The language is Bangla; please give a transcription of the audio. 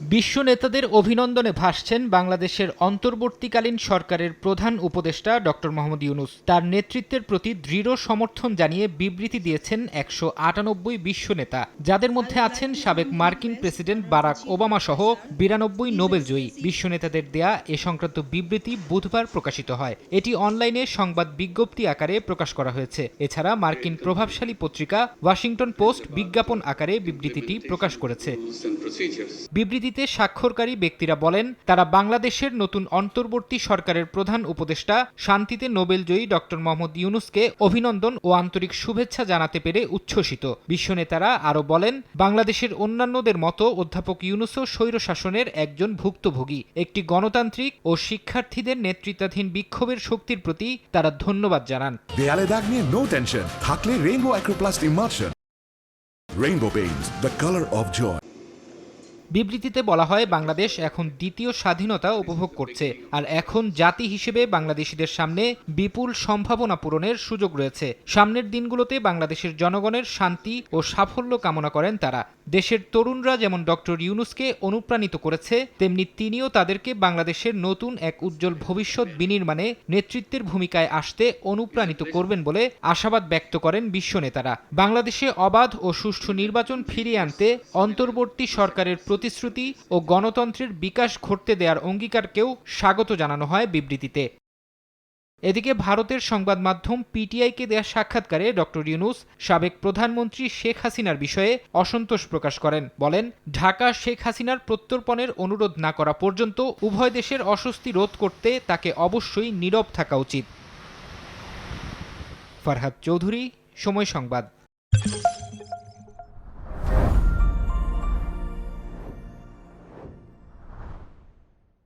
বিশ্ব নেতাদের অভিনন্দনে ভাসছেন বাংলাদেশের অন্তর্বর্তীকালীন সরকারের প্রধান উপদেষ্টা ডক্টর মোহাম্মদ ইউনুস। তার নেতৃত্বের প্রতি দৃঢ় সমর্থন জানিয়ে বিবৃতি দিয়েছেন একশো আটানব্বই বিশ্ব নেতা, যাদের মধ্যে আছেন সাবেক মার্কিন প্রেসিডেন্ট বারাক ওবামা সহ বিরানব্বই নোবেলজয়ী বিশ্ব নেতাদের দেয়া এ সংক্রান্ত বিবৃতি বুধবার প্রকাশিত হয়। এটি অনলাইনে সংবাদ বিজ্ঞপ্তি আকারে প্রকাশ করা হয়েছে। এছাড়া মার্কিন প্রভাবশালী পত্রিকা ওয়াশিংটন পোস্ট বিজ্ঞাপন আকারে বিবৃতিটি প্রকাশ করেছে। বিবৃতিতে স্বাক্ষরকারী ব্যক্তিরা বলেন, তারা বাংলাদেশের নতুন অন্তর্বর্তী সরকারের প্রধান উপদেষ্টা, শান্তিতে নোবেলজয়ী ডক্টর মোহাম্মদ ইউনুসকে অভিনন্দন ও আন্তরিক শুভেচ্ছা জানাতে পেরে উচ্ছ্বসিত। বিশ্ব নেতারা আরও বলেন, বাংলাদেশের অন্যান্যদের মতো অধ্যাপক ইউনুসও স্বৈরশাসনের একজন ভুক্তভোগী। একটি গণতান্ত্রিক ও শিক্ষার্থীদের নেতৃত্বাধীন বিক্ষোভের শক্তির প্রতি তারা ধন্যবাদ জানান। দেয়ালে দাগ নিয়ে নো টেনশন থাকলে Rainbow acroplast emulsion Rainbow paints the colour of joy বিবৃতিতে বলা হয়, বাংলাদেশ এখন দ্বিতীয় স্বাধীনতা উপভোগ করছে আর এখন জাতি হিসেবে বাংলাদেশিদের সামনে বিপুল সম্ভাবনা পূরণের সুযোগ রয়েছে। সামনের দিনগুলোতে বাংলাদেশের জনগণের শান্তি ও সাফল্য কামনা করেন তারা। দেশের তরুণরা যেমন ডক্টর ইউনুসকে অনুপ্রাণিত করেছে, তেমনি তিনিও তাদেরকে বাংলাদেশের নতুন এক উজ্জ্বল ভবিষ্যৎ বিনির্মাণে নেতৃত্বের ভূমিকায় আসতে অনুপ্রাণিত করবেন বলে আশাবাদ ব্যক্ত করেন বিশ্ব নেতারা। বাংলাদেশে অবাধ ও সুষ্ঠু নির্বাচন ফিরিয়ে আনতে অন্তর্বর্তী সরকারের প্রতিশ্রুতি ও গণতন্ত্রের বিকাশ ঘটতে দেওয়ার অঙ্গীকারকেও স্বাগত জানানো হয় বিবৃতিতে। এদিকে ভারতের সংবাদ মাধ্যম পিটিআইকে দেয়া সাক্ষাৎকারে ডক্টর ইউনুস সাবেক প্রধানমন্ত্রী শেখ হাসিনার বিষয়ে অসন্তোষ প্রকাশ করেন। বলেন, ঢাকা শেখ হাসিনার প্রত্যর্পণের অনুরোধ না করা পর্যন্ত উভয় দেশের অস্বস্তি রোধ করতে তাকে অবশ্যই নীরব থাকা উচিত। ফারহাদ চৌধুরী, সময় সংবাদ।